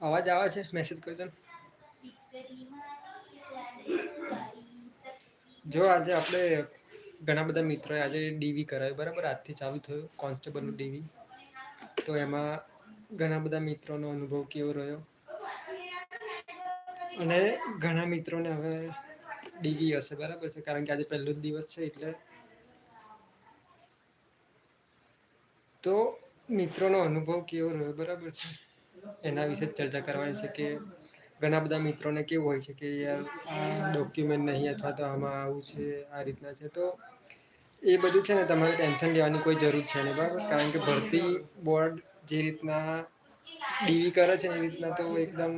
અવાજ આવે છે? મેસેજ કરજો. જો આજે આપણે ઘણા બધા મિત્રોએ આજે ડીવી કરાવ્યું, બરાબર? આજથી ચાલુ થયું કોન્સ્ટેબલનું ડીવી તો એમાં ઘણા બધા મિત્રોનો અનુભવ કેવો રહ્યો? અને ઘણા મિત્રોને હવે ડીવી હશે, બરાબર છે? કારણ કે આજે પહેલો જ દિવસ છે એટલે. તો મિત્રોનો અનુભવ કેવો રહ્યો, બરાબર છે? એના વિશે ચર્ચા કરવાની છે કે ઘણા બધા મિત્રોને કેવું હોય છે કે યાર, આ ડોક્યુમેન્ટ નહીં અથવા તો આમાં આવું છે, આ રીતના છે. તો એ બધું છે ને તમારે ટેન્શન લેવાની કોઈ જરૂર છે નહીં, બરાબર? કારણ કે ભરતી બોર્ડ જે રીતના ડીવી કરે છે, એ રીતના તો એકદમ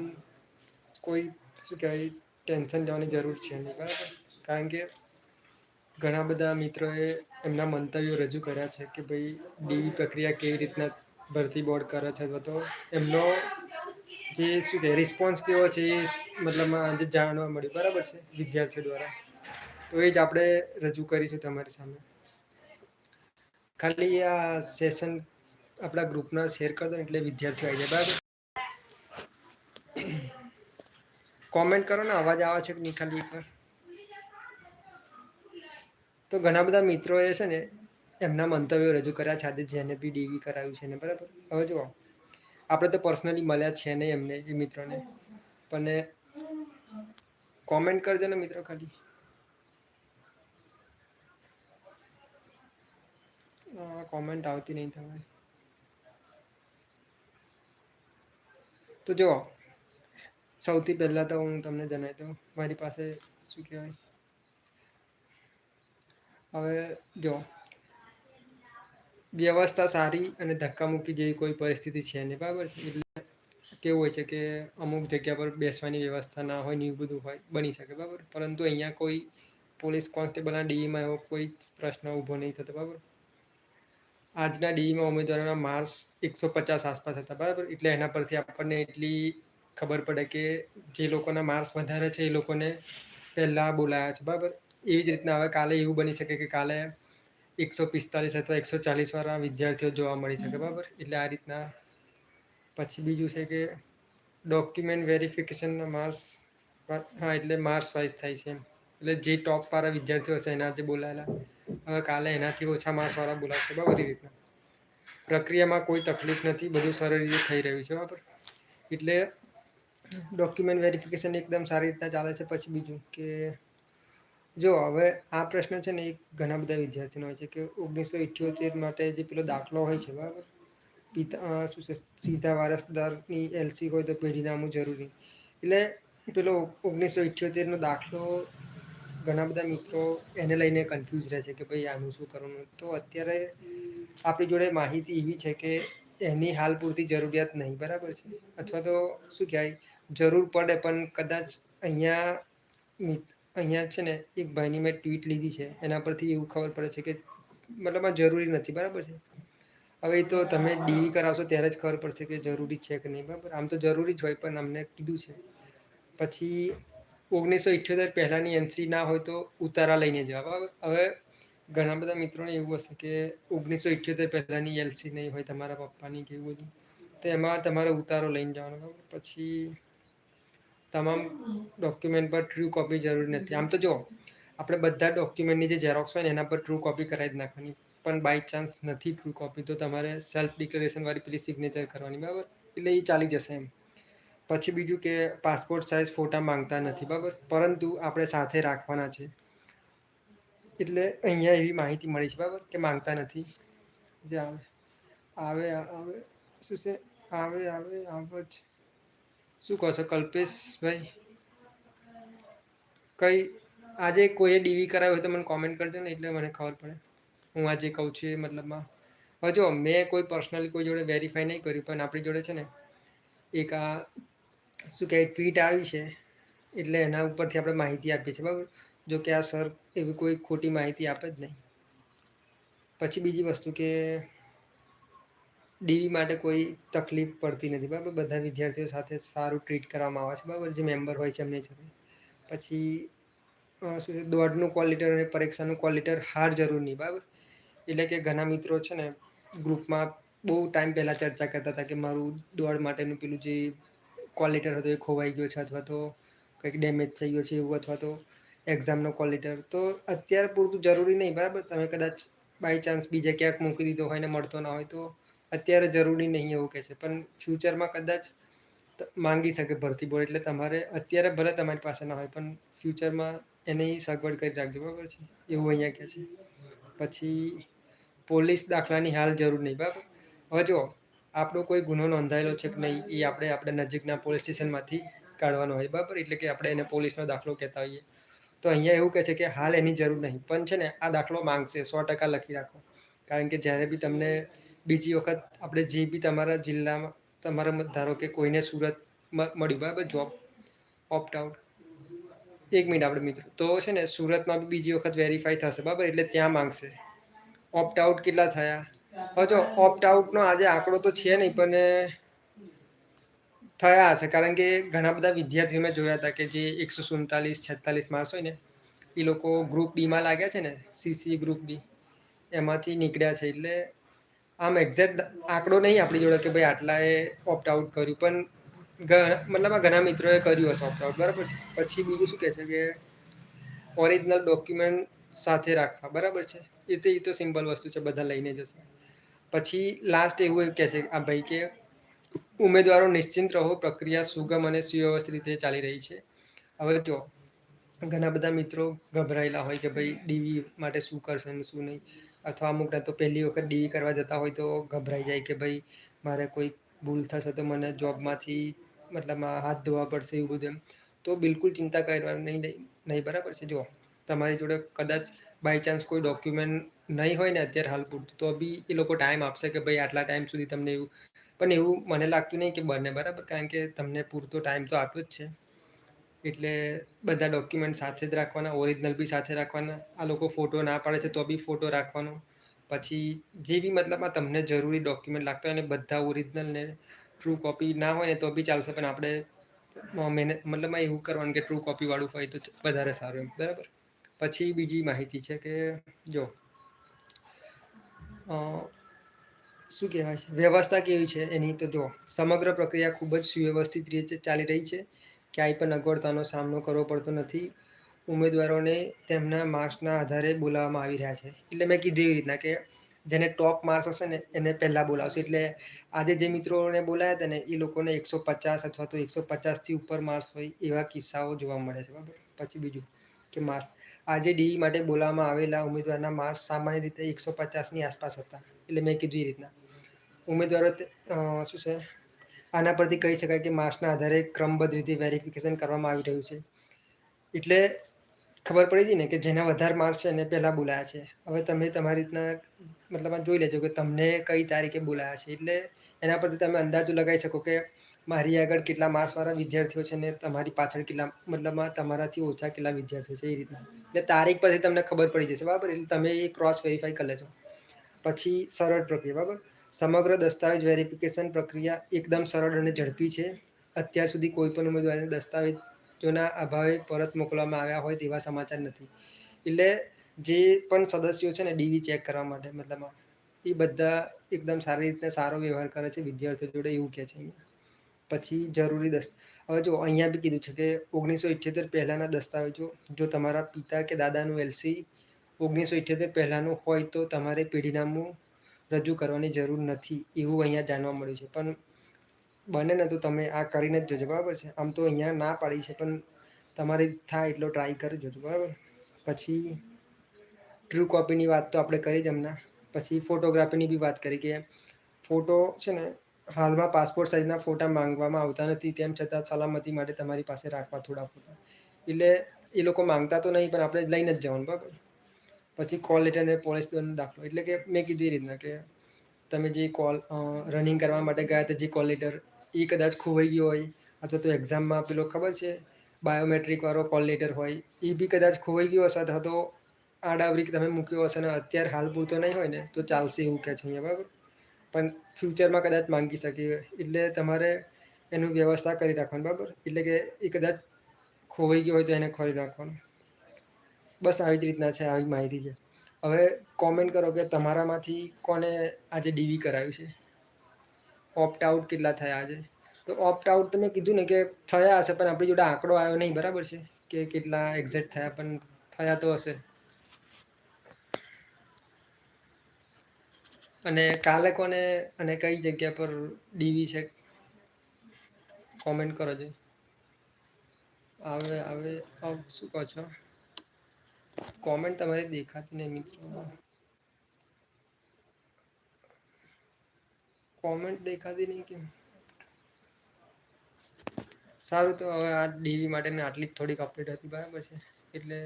કોઈ શું કહેવાય, ટેન્શન લેવાની જરૂર છે નહીં, બરાબર? કારણ કે ઘણા બધા મિત્રોએ એમના મંતવ્યો રજૂ કર્યા છે કે ભાઈ ડીવી પ્રક્રિયા કેવી રીતના ભરતી બોર્ડ કરે છે, અથવા તો એમનો જે શું કહે રિસ્પોન્સ કેવો છે એ મતલબ આજે જાણવા મળ્યું, બરાબર છે, વિદ્યાર્થીઓ દ્વારા? તો એ જ આપણે રજૂ કરીશું તમારી સામે. ખાલી આ સેશન આપણા ગ્રુપના શેર કરી દો એટલે વિદ્યાર્થીઓ આવી જાય. બરાબર? કોમેન્ટ કરો ને, અવાજ આવે છે કે નહીં ખાલી એકવાર? તો ઘણા બધા મિત્રોએ છે ને, એમના મંતવ્યો રજૂ કર્યા છે, આજે જેને બી ડીવી કરાવ્યું છે ને, બરાબર? હવે જુઓ. આપણે તો પર્સનલી મળ્યા છે નહીં એમને, એ મિત્રોને. પણ કોમેન્ટ કરજો ને મિત્રો ખાલી. કોમેન્ટ આવતી નહીં તમારી. તો જુઓ સૌથી પહેલાં તો હું તમને જણાવી દઉં, મારી પાસે શું કહેવાય? હવે જો, વ્યવસ્થા સારી અને ધક્કામુક્કી જેવી કોઈ પરિસ્થિતિ છે નહીં, બરાબર છે? એટલે કેવું હોય છે કે અમુક જગ્યા પર બેસવાની વ્યવસ્થા ના હોય ને એવું બધું હોય, બની શકે, બરાબર? પરંતુ અહીંયા કોઈ પોલીસ કોન્સ્ટેબલના ડીઈમાં એવો કોઈ પ્રશ્ન ઊભો નહીં થતો, બરાબર? આજના ડીઈમાં ઉમેદવારોના માર્ક્સ એકસો પચાસ આસપાસ હતા બરાબર? એટલે એના પરથી આપણને એટલી ખબર પડે કે જે લોકોના માર્ક્સ વધારે છે એ લોકોને પહેલાં બોલાયા છે બરાબર? એવી જ રીતના હવે કાલે એવું બની શકે કે કાલે એકસો પિસ્તાલીસ અથવા એકસો ચાલીસ વાળા વિદ્યાર્થીઓ જોવા મળી શકે બરાબર? એટલે આ રીતના પછી બીજું છે કે ડોક્યુમેન્ટ વેરિફિકેશનના માર્ક્સ હા એટલે માર્ક્સ વાઇઝ થાય છે એમ. એટલે જે ટોપ વાળા વિદ્યાર્થીઓ હશે એના જે બોલાયેલા. હવે કાલે એનાથી ઓછા માર્ક્સવાળા બોલાવશે, બરાબર એ રીતના. પ્રક્રિયામાં કોઈ તકલીફ નથી, બધું સરળ રીતે થઈ રહ્યું છે, બરાબર. એટલે ડોક્યુમેન્ટ વેરિફિકેશન એકદમ સારી રીતના ચાલે છે, પછી બીજું કે જો હવે આ પ્રશ્ન છે ને એ ઘણા બધા વિદ્યાર્થીનો હોય છે કે ઓગણીસો ઇઠ્યોતેર માટે જે પેલો દાખલો હોય છે, બરાબર. પિતા શું છે, સીધા વારસદારની એલસી હોય તો પેઢીનામું જરૂરી. એટલે પેલો ઓગણીસો ઇઠ્યોતેરનો દાખલો ઘણા બધા મિત્રો એને લઈને કન્ફ્યુઝ રહે છે કે ભાઈ આનું શું કરવાનું? તો અત્યારે આપણી જોડે માહિતી એવી છે કે એની હાલ પૂરતી જરૂરિયાત નહીં, બરાબર છે? અથવા તો શું કહેવાય? જરૂર પડે પણ કદાચ અહીંયા અહીંયા છે ને એક ભાઈની મેં ટ્વીટ લીધી છે, એના પરથી એવું ખબર પડે છે કે મતલબ આ જરૂરી નથી, બરાબર છે? હવે તો તમે ડીવી કરાવશો ત્યારે જ ખબર પડશે કે જરૂરી છે કે નહીં, બરાબર? આમ તો જરૂરી જ હોય પણ અમને કીધું છે. પછી ઓગણીસો ઇઠ્યોતેર પહેલાંની એનસી ના હોય તો ઉતારા લઈને જવા હવે ઘણા બધા મિત્રોને એવું હશે કે ઓગણીસો ઇઠ્યોતેર પહેલાંની એલસી નહીં હોય, તમારા પપ્પાની કે એવું બધું. તો એમાં તમારે ઉતારો લઈને જવાનો પછી તમામ ડોક્યુમેન્ટ પર ટ્રુ કોપી જરૂરી નથી. આમ તો જો, આપણે બધા ડોક્યુમેન્ટની જે ઝેરોક્સ હોય ને, એના પર ટ્રુ કોપી કરાવી જ નાખવાની. પણ બાય ચાન્સ નથી ટ્રુ કોપી તો તમારે સેલ્ફ ડિક્લેરેશનવાળી પેલી સિગ્નેચર કરવાની, બરાબર? એટલે એ ચાલી જશે એમ. પછી બીજું કે પાસપોર્ટ સાઇઝ ફોટા માંગતા નથી, બરાબર? પરંતુ આપણે સાથે રાખવાના છે. એટલે અહીંયા એવી માહિતી મળી છે, બરાબર? કે માંગતા નથી. જે આવે. આવે આવે. શું છે? આવે આવે આવે જ. શું કહો છો કલ્પેશભાઈ? કઈ, આજે કોઈએ ડીવી કરાવ્યો હોય તો મને કોમેન્ટ કરજો ને, એટલે મને ખબર પડે. હું આજે કહું છું એ મતલબમાં. હવે જો, મેં કોઈ પર્સનલી કોઈ જોડે વેરીફાઈ નહીં કર્યું, પણ આપણી જોડે છે ને, એક આ શું કહેવાય ટ્વીટ આવી છે, એટલે એના ઉપરથી આપણે માહિતી આપીએ છીએ, બરાબર? જો કે આ સર એવી કોઈ ખોટી માહિતી આપે જ નહીં. પછી બીજી વસ્તુ કે, ડીવી માટે કોઈ તકલીફ પડતી નથી, બરાબર? બધા વિદ્યાર્થીઓ સાથે સારું ટ્રીટ કરવામાં આવે છે, બરાબર? જે મેમ્બર હોય છે, એમને જોડે. પછી શું છે દોડનું ક્વોલિટર અને પરીક્ષાનું ક્વોલિટર હાર જરૂર નહીં, બરાબર? એટલે કે ઘણા મિત્રો છે ને ગ્રુપમાં બહુ ટાઈમ પહેલાં ચર્ચા કરતા હતા કે મારું દોડ માટેનું પેલું જે ક્વોલિટર હતો એ ખોવાઈ ગયો છે અથવા તો કંઈક ડેમેજ થઈ ગયો છે એવું અથવા તો એક્ઝામનો ક્વોલિટર તો અત્યારે પૂરતું જરૂરી નહીં, બરાબર? તમે કદાચ બાય ચાન્સ બીજે ક્યાંક મૂકી દીધો હોય ને મળતો ના હોય તો અત્યારે જરૂરી નહીં એવું કહે છે. પણ ફ્યુચરમાં કદાચ માંગી શકે ભરતી બોર્ડ, એટલે તમારે અત્યારે ભલે તમારી પાસે ના હોય, પણ ફ્યુચરમાં એની સગવડ કરી રાખજો, બરાબર છે? એવું અહીંયા કહે છે. પછી પોલીસ દાખલાની હાલ જરૂર નહીં, બરાબર? હવે જો આપણો કોઈ ગુનો નોંધાયેલો છે કે નહીં, એ આપણે આપણે નજીકના પોલીસ સ્ટેશનમાંથી કાઢવાનો હોય, બરાબર? એટલે કે આપણે એને પોલીસનો દાખલો કહેતા હોઈએ. તો અહીંયા એવું કહે છે કે હાલ એની જરૂર નહીં, પણ છે ને, આ દાખલો માંગશે, સો ટકા લખી રાખો. કારણ કે જ્યારે બી તમને બીજી વખત આપણે જે બી તમારા જિલ્લામાં, તમારા ધારો કે કોઈને સુરત મળ્યું બરાબર? જોબ ઓપ્ટ આઉટ એક મિનિટ આપણે મિત્રો, તો છે ને, સુરતમાં બી બીજી વખત વેરીફાઈ થશે, બરાબર? એટલે ત્યાં માંગશે. ઓપ્ટ આઉટ કેટલા થયા? હવે જો ઓપ્ટ આઉટનો આજે આંકડો તો છે નહીં, પણ થયા હશે. કારણ કે ઘણા બધા વિદ્યાર્થીઓ મેં જોયા હતા કે જે એકસો સુડતાલીસ, છેતાલીસ માર્ક્સ હોય ને, એ લોકો ગ્રુપ બીમાં લાગ્યા છે ને સીસી ગ્રુપ બી એમાંથી નીકળ્યા છે. એટલે આમ એક્ઝેક્ટ આંકડો નહીં આપણી જોડે કે ભાઈ આટલાએ ઓપ્ટ આઉટ કર્યું, પણ મતલબ આ ઘણા મિત્રોએ કર્યું હશે ઓપ્ટ આઉટ બરાબર છે? પછી બીજું શું કહે છે કે ઓરિજિનલ ડોક્યુમેન્ટ સાથે રાખવા, બરાબર છે? એ તો એ તો સિમ્પલ વસ્તુ છે, બધા લઈને જશે. પછી લાસ્ટ એવું કહે છે, આ ભાઈ કે ઉમેદવારો નિશ્ચિંત રહો, પ્રક્રિયા સુગમ અને સુવ્યવસ્થિત રીતે ચાલી રહી છે. હવે જો ઘણા બધા મિત્રો ગભરાયેલા હોય કે ભાઈ ડીવી માટે શું કરશે ને શું નહીં, અથવા અમુકના તો પહેલી વખત ડીવી કરવા જતા હોય તો ગભરાઈ જાય કે ભાઈ મારે કોઈ ભૂલ થશે તો મને જોબમાંથી મતલબ હાથ ધોવા પડશે એવું બધું એમ. તો બિલકુલ ચિંતા કરવાની નહીં- નહીં, બરાબર છે. જો તમારી જોડે કદાચ બાય ચાન્સ કોઈ ડોક્યુમેન્ટ નહીં હોય ને અત્યારે હાલ પૂરતું, તો બી એ લોકો ટાઈમ આપશે કે ભાઈ આટલા ટાઈમ સુધી તમને એવું, પણ એવું મને લાગતું નહીં કે બને, બરાબર? કારણ કે તમને પૂરતો ટાઈમ તો આપ્યો જ છે. એટલે બધા ડોક્યુમેન્ટ સાથે જ રાખવાના ઓરિજિનલ બી સાથે રાખવાના. આ લોકો ફોટો ના પાડે છે તો બી ફોટો રાખવાનો. પછી જે બી મતલબમાં તમને જરૂરી ડોક્યુમેન્ટ લાગતા હોય ને બધા ઓરિજિનલ ને ટ્રુ કોપી ના હોય ને તો બી ચાલશે, પણ આપણે મહેનત મતલબમાં એવું કરવાનું કે ટ્રુ કોપીવાળું હોય તો વધારે સારું એમ, બરાબર? પછી બીજી માહિતી છે કે જો શું કહેવાય છે? વ્યવસ્થા કેવી છે એની? તો જો, સમગ્ર પ્રક્રિયા ખૂબ જ સુવ્યવસ્થિત રીતે ચાલી રહી છે. ક્યાંય પણ અગવડતાનો સામનો કરવો પડતો નથી. ઉમેદવારોને તેમના માર્ક્સના આધારે બોલાવવામાં આવી રહ્યા છે. એટલે મેં કીધું એવી રીતના કે જેને ટોપ માર્ક્સ હશે ને, એને પહેલાં બોલાવશે. એટલે આજે જે મિત્રોને બોલાયા હતા ને, એ લોકોને એકસો પચાસ અથવા તો એકસો પચાસથી ઉપર માર્ક્સ હોય એવા કિસ્સાઓ જોવા મળે છે. બરાબર? પછી બીજું કે માર્ક્સ આજે ડી માટે બોલાવવામાં આવેલા ઉમેદવારના માર્ક્સ સામાન્ય રીતે એકસો પચાસની આસપાસ હતા. એટલે મેં કીધું એ રીતના. ઉમેદવારો શું છે? આના પરથી કહી શકાય કે માર્ક્સના આધારે ક્રમબદ્ધ રીતે વેરિફિકેશન કરવામાં આવી રહ્યું છે. એટલે ખબર પડી હતી ને કે જેના વધારે માર્ક્સ છે એને પહેલાં બોલાયા છે. હવે તમે તમારી રીતના, મતલબ જોઈ લેજો કે તમને કઈ તારીખે બોલાયા છે. એટલે એના પરથી તમે અંદાજો લગાવી શકો કે મારી આગળ કેટલા માર્ક્સવાળા વિદ્યાર્થીઓ છે ને તમારી પાછળ કેટલા મતલબમાં તમારાથી ઓછા કેટલા વિદ્યાર્થીઓ છે એ રીતના. એટલે તારીખ પરથી તમને ખબર પડી જશે, બરાબર? એટલે તમે એ ક્રોસ વેરીફાઈ કરી લેજો. પછી સરળ પ્રક્રિયા, બરાબર? સમગ્ર દસ્તાવેજ વેરિફિકેશન પ્રક્રિયા એકદમ સરળ અને ઝડપી છે. અત્યાર સુધી કોઈ પણ ઉમેદવારને દસ્તાવેજોના અભાવે પરત મોકલવામાં આવ્યા હોય તેવા સમાચાર નથી. એટલે જે પણ સદસ્યો છે ને ડીવી ચેક કરવા માટે, મતલબ એ બધા એકદમ સારી રીતે સારો વ્યવહાર કરે છે, વિદ્યાર્થીઓ જોડે એવું કહે છે. પછી જરૂરી દસ્ત, હવે જો અહીંયા બી કીધું છે કે ઓગણીસો ઇઠ્યોતેર પહેલાંના દસ્તાવેજો, જો તમારા પિતા કે દાદાનું એલસી ઓગણીસો ઇઠ્યોતેર પહેલાંનું હોય તો તમારે પેઢીનામું રજૂ કરવાની જરૂર નથી, એવું અહીંયા જાણવા મળ્યું છે. પણ બને ને તો તમે આ કરીને જ જોજો, બરાબર છે? આમ તો અહીંયા ના પાડી છે, પણ તમારે થાય એટલો ટ્રાય કરી જોજો, બરાબર? પછી ટ્રુ કોપીની વાત તો આપણે કરી જ હમણાં. પછી ફોટોગ્રાફીની બી વાત કરી કે ફોટો છે ને હાલમાં પાસપોર્ટ સાઇઝના ફોટા માંગવામાં આવતા નથી, તેમ છતાં સલામતી માટે તમારી પાસે રાખવા થોડા ફોટા એટલે એ લોકો માંગતા તો નહીં, પણ આપણે લઈને જ જવાનું, બરાબર? પછી કોલ લેટર અને પોલીસ દોરનો દાખલો. એટલે કે મેં કીધું એ રીતના કે તમે જે કોલ રનિંગ કરવા માટે ગયા હતા, જે કોલ લેટર એ કદાચ ખોવાઈ ગયો હોય, અથવા તો એક્ઝામમાં પેલો ખબર છે બાયોમેટ્રિકવાળો કોલ લેટર હોય, એ બી કદાચ ખોવાઈ ગયો હશે, અથવા તો આડાવરી તમે મૂક્યો હશે ને, અત્યારે હાલ પૂરતો નહીં હોય ને, તો ચાલશે એવું કહે છે અહીંયા, બરાબર? પણ ફ્યુચરમાં કદાચ માંગી શકીએ. એટલે તમારે એનું વ્યવસ્થા કરી રાખવાની, બરાબર? એટલે કે એ કદાચ ખોવાઈ ગયો હોય તો એને ખોલી નાખવાનું. બસ આવી જ રીતના છે, આવી માહિતી છે. હવે કોમેન્ટ કરો કે તમારામાંથી કોને આજે ડીવી કરાવ્યું છે? ઓપ્ટ આઉટ કેટલા થયા આજે? તો ઓપ્ટ આઉટ તમે કીધું ને કે થયા હશે, પણ આપણી જોડે આંકડો આવ્યો નહીં, બરાબર છે? કે કેટલા એક્ઝેક્ટ થયા, પણ થયા તો હશે. અને કાલે કોને અને કઈ જગ્યા પર ડીવી છે? કોમેન્ટ કરો આવે આવે આવ શું કહો છો? કોમેન્ટ તમારી દેખાતી નહીં મિત્રો. કોમેન્ટ દેખાતી નહીં કેમ? સારું તો હવે આ ડીવી માટેની આટલી જ થોડીક અપડેટ હતી, બરાબર છે? એટલે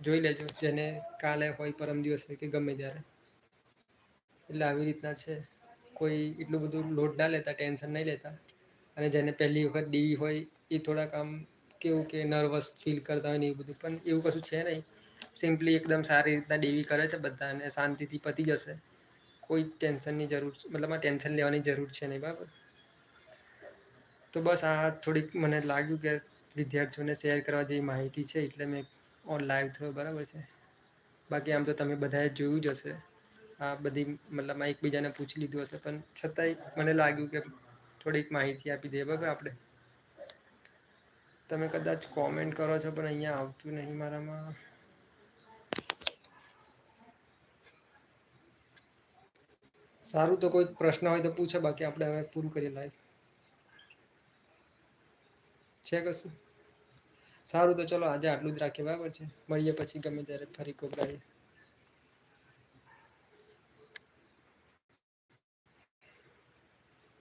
જોઈ લેજો, જેને કાલે હોય પરમ દિવસ હોય કે ગમે ત્યારે. એટલે આવી રીતના છે. કોઈ એટલું બધું લોડ ના લેતા, ટેન્શન નહીં લેતા. અને જેને પહેલી વખત ડીવી હોય, એ થોડાક આમ કેવું કે નર્વસ ફીલ કરતા હોય ને એવું બધું. પણ એવું કશું છે નહીં. સિમ્પલી એકદમ સારી રીતના ડીવી કરે છે બધા અને શાંતિથી પતી જશે. કોઈ ટેન્શનની જરૂર, મતલબ આ ટેન્શન લેવાની જરૂર છે નહીં, બરાબર? તો બસ આ થોડીક મને લાગ્યું કે વિદ્યાર્થીઓને શેર કરવા જેવી માહિતી છે, એટલે મેં ઓન લાઈવ થયો, બરાબર છે? બાકી આમ તો તમે બધાએ જોયું જ હશે. આ બધી મતલબ એકબીજાને પૂછી લીધું હશે, પણ છતાંય મને લાગ્યું કે થોડીક માહિતી આપી દઈએ બરાબર આપણે? તમે કદાચ કોમેન્ટ કરો છો, પણ અહીંયા આવતું નહીં મારામાં. સારું તો કોઈ પ્રશ્ન હોય તો પૂછો, બાકી આપણે હવે પૂરું કરી લાઈવ છે કશું? સારું તો ચલો આજે આટલું જ રાખીએ, બરાબર છે? મળીએ પછી ગમે ત્યારે ફરી કોક